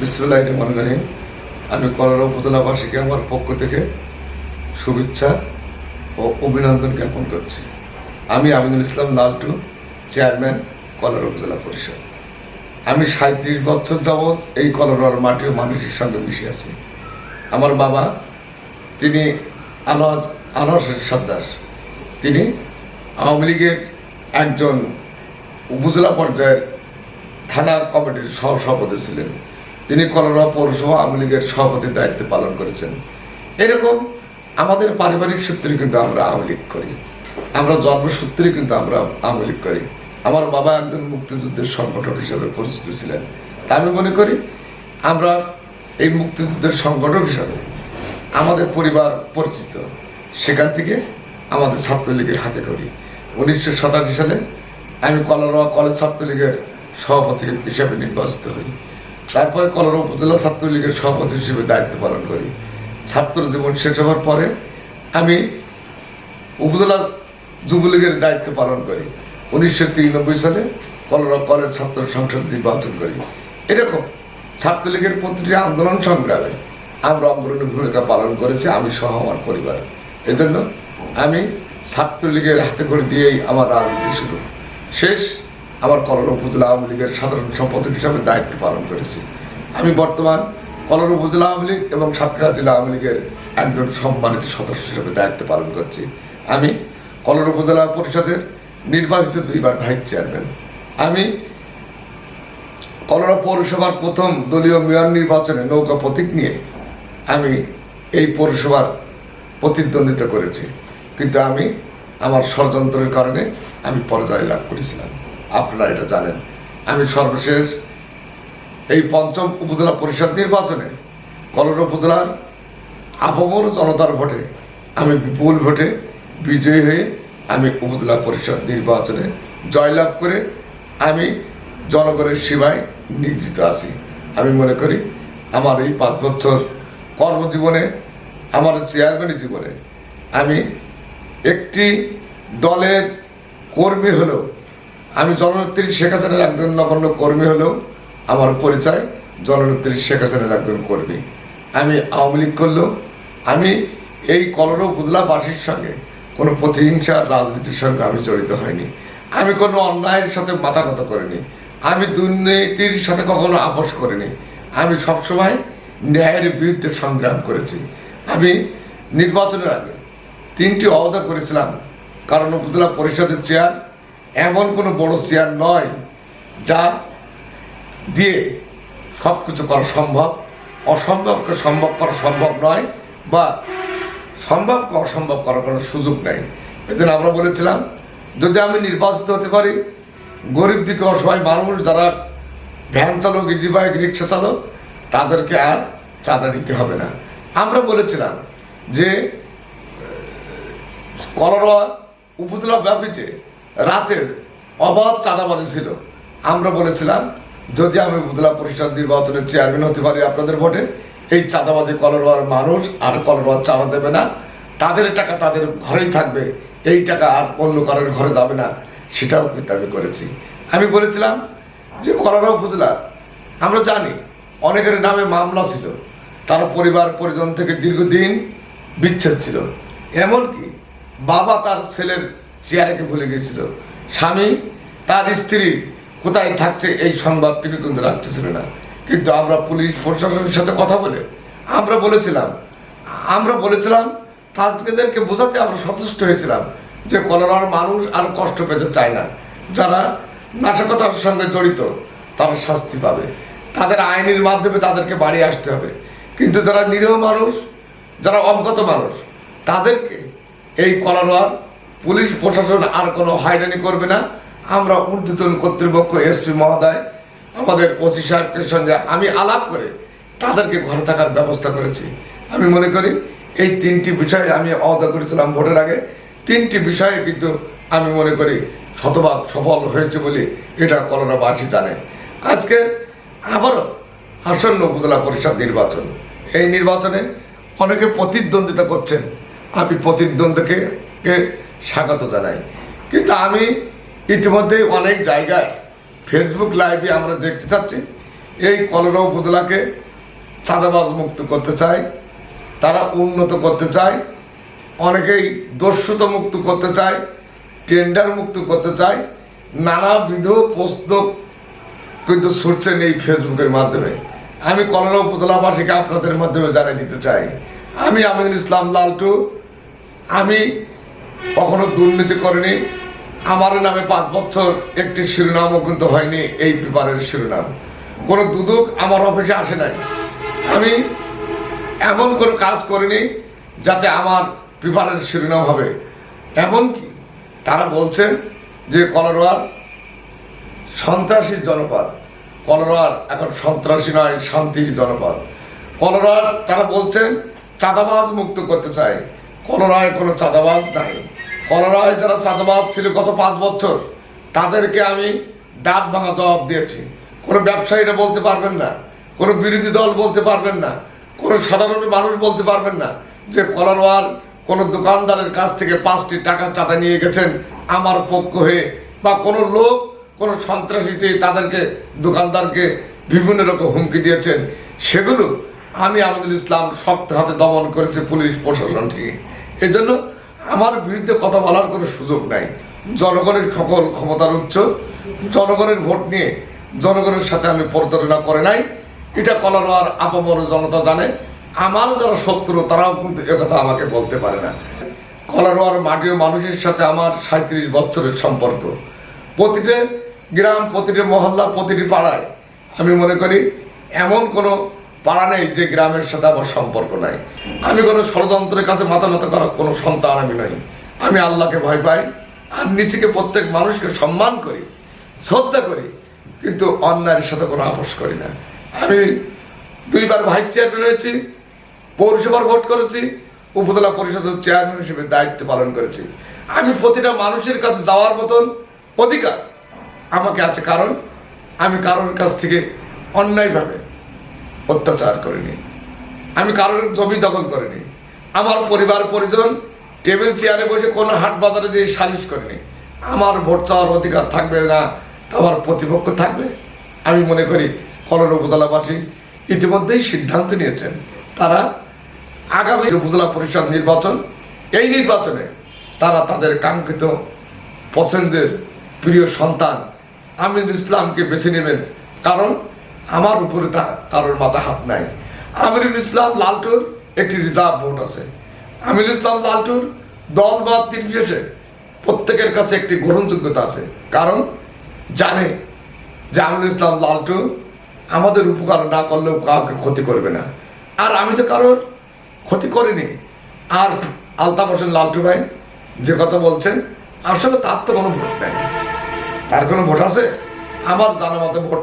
বিসমুল্লাহ রহমান রহিম। আমি কলরা উপজেলাবাসীকে আমার পক্ষ থেকে শুভেচ্ছা ও অভিনন্দন জ্ঞাপন করছি। আমি আমিনুল ইসলাম লালটু, চেয়ারম্যান কলরা উপজেলা পরিষদ। আমি সাঁত্রিশ বছর যাবৎ এই কলরার মাটি মানুষের সঙ্গে মিশে আছি। আমার বাবা, তিনি আলহাজ আলহাজ সর্দার তিনি আওয়ামী লীগের একজন উপজেলা পর্যায়ের থানা কমিটির সহসভাপতি ছিলেন। তিনি কলরা পৌরসভা আওয়ামী লীগের সভাপতির দায়িত্ব পালন করেছেন। এরকম আমাদের পারিবারিক সূত্রে কিন্তু আমরা আওয়ামী লীগ করি। আমরা জন্মসূত্রে কিন্তু আমরা আওয়ামী লীগ করি। আমার বাবা একজন মুক্তিযুদ্ধের সংগঠক হিসাবে পরিচিত ছিলেন। তা আমি মনে করি, আমরা এই মুক্তিযুদ্ধের সংগঠক হিসাবে আমাদের পরিবার পরিচিত। সেখান থেকে আমাদের ছাত্রলীগের হাতে করি। উনিশশো সাতাশি সালে আমি কলরা কলেজ ছাত্রলীগের সভাপতি হিসাবে নির্বাচিত হই। তারপরে কলরা উপজেলা ছাত্রলীগের সভাপতি হিসেবে দায়িত্ব পালন করি। ছাত্র জীবন শেষ হওয়ার পরে আমি উপজেলা যুবলীগের দায়িত্ব পালন করি। উনিশশো তিরানব্বই সালে কলরা কলেজ ছাত্র সংসদ নির্বাচন করি। এরকম ছাত্রলীগের প্রতিটি আন্দোলন সংগ্রামে আমরা অগ্রণী ভূমিকা পালন করেছি, আমি সহ আমার পরিবার। এজন্য আমি ছাত্রলীগের হাতে করে দিয়েই আমার রাজনীতি শুরু। শেষ আমার কলর উপজেলা আওয়ামী লীগের সাধারণ সম্পাদক হিসাবে দায়িত্ব পালন করেছি। আমি বর্তমান কলর উপজেলা আওয়ামী লীগ এবং সাতক্ষীরা জেলা আওয়ামী লীগের একজন সম্মানিত সদস্য হিসেবে দায়িত্ব পালন করছি। আমি কলর উপজেলা পরিষদের নির্বাচিত দুইবার ভাইস চেয়ারম্যান। আমি কলরা পৌরসভার প্রথম দলীয় মেয়র নির্বাচনে নৌকা প্রতীক নিয়ে আমি এই পৌরসভার প্রতিদ্বন্দ্বিতা করেছি। কিন্তু আমি আমার ষড়যন্ত্রের কারণে আমি পরাজয় লাভ করেছিলাম। আপনারা এটা জানেন। আমি সর্বশেষ এই পঞ্চম উপজেলা পরিষদ নির্বাচনে কলর উপজেলার আপামর জনতার ভোটে আমি বিপুল ভোটে বিজয়ী হয়ে আমি উপজেলা পরিষদ নির্বাচনে জয়লাভ করে আমি জনগণের সেবায় নিয়োজিত আছি। আমি মনে করি আমার এই পাঁচ বছর কর্মজীবনে, আমার চেয়ারম্যানের জীবনে আমি একটি দলের কর্মী হলেও আমি জননেত্রী শেখ হাসিনার একজন নগণ্য কর্মী হলেও আমার পরিচয় জননেত্রী শেখ হাসিনার একজন কর্মী। আমি আওয়ামী লীগ করলেও আমি এই কলর উপজেলাবাসীর সঙ্গে কোনো প্রতিহিংসা রাজনীতির সঙ্গে আমি জড়িত হয়নি আমি কোনো অন্যায়ের সাথে মাথা নত করিনি। আমি দুর্নীতির সাথে কখনো আপোষ করিনি। আমি সবসময় ন্যায়ের বিরুদ্ধে সংগ্রাম করেছি। আমি নির্বাচনের আগে তিনটি অবদা করেছিলাম। কারণ উপজেলা পরিষদের চেয়ার এমন কোনো বড় চেয়ার নয় যা দিয়ে সব কিছু করা সম্ভব। অসম্ভবকে সম্ভব করা সম্ভব নয় বা সম্ভবকে অসম্ভব করার কোনো সুযোগ নেই। এজন্য আমরা বলেছিলাম, যদি আমি নির্বাচিত হতে পারি, গরিব দিকে অসহায় মানুষ যারা ভ্যান চালক, ইজি বাইক, রিক্সা চালক, তাদেরকে আর চাঁদা দিতে হবে না। আমরা বলেছিলাম যে কলরা উপজেলা ব্যাপী যে রাতের অবাধ চাঁদাবাজি ছিল। আমরা বলেছিলাম, যদি আমি উপজেলা পরিষদ নির্বাচনের চেয়ারম্যান হতে পারি আপনাদের ভোটে, এই চাঁদাবাজি কলরোয়ার মানুষ আর কলরোয়ার চাঁদা দেবে না। তাদের টাকা তাদের ঘরেই থাকবে, এই টাকা আর অন্য কারোর ঘরে যাবে না, সেটাও কিন্তু আমি করেছি। আমি বলেছিলাম যে কলরা উপজেলা, আমরা জানি অনেকের নামে মামলা ছিল, তার পরিবার পরিজন থেকে দীর্ঘদিন বিচ্ছেদ ছিল। এমনকি বাবা তার ছেলের চেয়ারকে ভুলে গিয়েছিল, স্বামী, তার স্ত্রী কোথায় থাকছে এই সংবাদটিকে কিন্তু রাখতেছিল না। কিন্তু আমরা পুলিশ প্রশাসনের সাথে কথা বলে আমরা বলেছিলাম আমরা বলেছিলাম, তাদেরকে বোঝাতে আমরা সচেষ্ট হয়েছিলাম যে কলরার মানুষ আর কষ্ট পেতে চায় না। যারা নাশকতার সঙ্গে জড়িত, তারা শাস্তি পাবে। তাদের আইনের মাধ্যমে তাদেরকে বাড়ি আসতে হবে। কিন্তু যারা নিরীহ মানুষ, যারা অজ্ঞত মানুষ, তাদেরকে এই কলারোয়ার পুলিশ প্রশাসন আর কোনো হয়রানি করবে না। আমরা ঊর্ধ্বতন কর্তৃপক্ষ, এসপি মহোদয়, আমাদের ওসি সাহেবের সঙ্গে আমি আলাপ করে তাদেরকে ঘরে থাকার ব্যবস্থা করেছি। আমি মনে করি এই তিনটি বিষয়ে আমি অবদা করেছিলাম ভোটের আগে। তিনটি বিষয়ে কিন্তু আমি মনে করি শতভাগ সফল হয়েছে বলে এটা করোনাবাসী জানে। আজকে আবারও আসন্ন উপজেলা পরিষদ নির্বাচন। এই নির্বাচনে অনেকে প্রতিদ্বন্দ্বিতা করছেন। আমি প্রতিদ্বন্দ্বীকে স্বাগত জানাই। কিন্তু আমি ইতিমধ্যে অনেক জায়গায় ফেসবুক লাইভে আমরা দেখতে চাচ্ছি। এই কলরা উপজেলাকে চাঁদাবাজ মুক্ত করতে চায়, তারা উন্নত করতে চায়, অনেকেই দস্যুতা মুক্ত করতে চায় টেন্ডার মুক্ত করতে চায়, নানাবিধ প্রশ্ন কিন্তু ছুটছেন এই ফেসবুকের মাধ্যমে। আমি কলরা উপজেলাবাসীকে আপনাদের মাধ্যমে জানিয়ে দিতে চাই। আমি আমিনুল ইসলাম লালটু। আমি কখনো দুর্নীতি করেনি। আমার নামে পাঁচ বছর একটি শিরোনামও কিন্তু হয়নি এই পেপারের শিরোনাম। কোনো দুদক আমার অফিসে আসে নাই। আমি এমন কোনো কাজ করিনি যাতে আমার পেপারের শিরোনাম হবে। এমনকি তারা বলছেন যে কলরোয়ার সন্ত্রাসীর জনপদ কলরোয়ার এখন সন্ত্রাসী নয়, শান্তির জনপদ। কলরার, তারা বলছেন, চাঁদাবাজ মুক্ত করতে চায়। কলরায় কোনো চাঁদাবাজ নাই। কলরায় যারা চাঁদাবাজ ছিল গত পাঁচ বছর, তাদেরকে আমি দাঁত ভাঙা জবাব দিয়েছি। কোনো ব্যবসায়ীরা বলতে পারবেন না, কোনো বিরোধী দল বলতে পারবেন না, কোনো সাধারণ মানুষ বলতে পারবেন না যে কলরওয়াল কোনো দোকানদারের কাছ থেকে পাঁচটি টাকা চাঁদা নিয়ে গেছেন আমার পক্ষ হয়ে, বা কোনো লোক, কোনো সন্ত্রাসী চেয়ে তাদেরকে দোকানদারকে বিভিন্ন রকম হুমকি দিয়েছেন, সেগুলো আমি আমাদের ইসলাম শক্ত হাতে দমন করেছে পুলিশ প্রশাসন থেকে। এজন্য আমার বিরুদ্ধে কথা বলার কোনো সুযোগ নাই। জনগণের সকল ক্ষমতার উচ্চ, জনগণের ভোট নিয়ে জনগণের সাথে আমি প্রতারণা করে নাই। এটা কলার আপামর জনতা জানে। আমার যারা শত্রু, তারাও কিন্তু একথা আমাকে বলতে পারে না। কলারোয়ার মাটির মানুষের সাথে আমার সাঁত্রিশ বছরের সম্পর্ক। প্রতিটি গ্রাম, প্রতিটি মহল্লা, প্রতিটি পাড়ায় আমি মনে করি, এমন কোনো পাড়া নেই, যে গ্রামের সাথে আমার সম্পর্ক নাই। আমি কোনো ষড়যন্ত্রের কাছে মাথা নত করার কোনো সন্তান আমি নই। আমি আল্লাহকে ভয় পাই, আর নিচিকে প্রত্যেক মানুষকে সম্মান করি, শ্রদ্ধা করি, কিন্তু অন্যায়ের সাথে কোনো আপোষ করি না। আমি দুইবার ভাইস চেয়ারম্যান হয়েছি, পৌরসভার ভোট করেছি, উপজেলা পরিষদের চেয়ারম্যান হিসেবে দায়িত্ব পালন করেছি। আমি প্রতিটা মানুষের কাছে যাওয়ার মতন অধিকার আমাকে আছে। কারণ আমি কারোর কাছ থেকে অন্যায়ভাবে অত্যাচার করিনি। আমি কারোর জমি দখল করিনি। আমার পরিবার, পরিজন, টেবিল, চেয়ারে বসে কোনো হাট বাজারে দিয়ে সালিশ করিনি। আমার ভোট চাওয়ার অধিকার থাকবে না আমার প্রতিপক্ষ থাকবে। আমি মনে করি কলর উপজেলাবাসী ইতিমধ্যেই সিদ্ধান্ত নিয়েছেন। তারা আগামী যে উপজেলা পরিষদ নির্বাচন, এই নির্বাচনে তারা তাদের কাঙ্ক্ষিত পছন্দের প্রিয় সন্তান আমির ইসলামকে বেছে নেবেন। কারণ আমার উপরে কারোর মাথা হাত নাই। আমিরুল ইসলাম লালটুর একটি রিজার্ভ ভোট আছে। আমিরুল ইসলাম লালটুর দল বা নির্বিশেষে প্রত্যেকের কাছে একটি গ্রহণযোগ্যতা আছে। কারণ জানে যে আমিরুল ইসলাম লালটু আমাদের উপকার না করলেও কাউকে ক্ষতি করবে না। আর আমি তো কারোর ক্ষতি করিনি। আর আলতাফ হোসেন লালটু ভাই যে কথা বলছেন, আসলে তার তো কোনো ভোট নেই। তার কোনো ভোট আছে? আমার জানা মতো ভোট